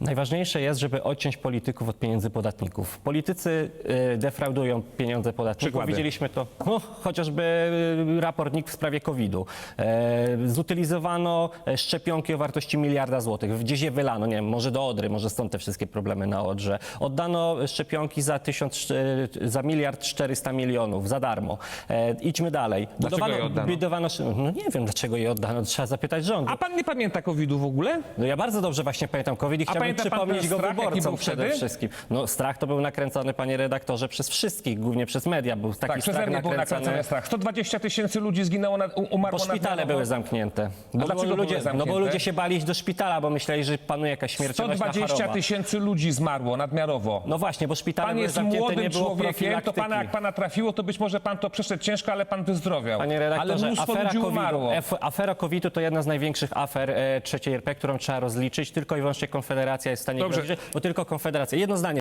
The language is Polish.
Najważniejsze jest, żeby odciąć polityków od pieniędzy podatników. Politycy y, defraudują pieniądze podatników. Przykłady. Widzieliśmy to no, chociażby y, raport NIK w sprawie COVID-u. E, zutylizowano e, szczepionki o wartości miliarda złotych. Gdzieś je wylano, nie wiem, może do Odry, może stąd te wszystkie problemy na Odrze. Oddano szczepionki za, tysiąc, za miliard 400 milionów, za darmo. E, idźmy dalej. Dlaczego je oddano? budowano, no nie wiem, dlaczego je oddano, trzeba zapytać rządu. A pan nie pamięta COVID-u w ogóle? No ja bardzo dobrze właśnie pamiętam COVID i chciałbym pamięta pan przypomnieć ten go strach, jaki wyborcom był przede wtedy? wszystkim. No strach to był nakręcony, panie redaktorze, przez wszystkich, głównie przez media. Był taki Tak, przeze strach mnie był nakręcony strach. 120 tysięcy ludzi zginęło, na, u- umarło Bo szpitale nadmiarowo. były zamknięte. Bo dlaczego były ludzie, No bo zamknięte? ludzie się bali iść do szpitala, bo myśleli, że panuje jakaś śmiertelność 120 choroba. tysięcy ludzi zmarło nadmiarowo. No właśnie, bo szpitale Pan były jest zamknięte, młodym nie było człowiekiem, to profilaktyki. pana, jak pana trafiło, to być może pan to przeszedł ciężko, ale pan wyzdrowiał. Panie ale redaktorze, mnóstwo afera ludzi COVID-u, umarło. F- afera COVID-u to jedna z największych afer e, trzeciej RP, którą trzeba rozliczyć. Tylko i wyłącznie Konfederacja jest w stanie Dobrze. Dobrze. bo tylko Konfederacja. Jedno zdanie.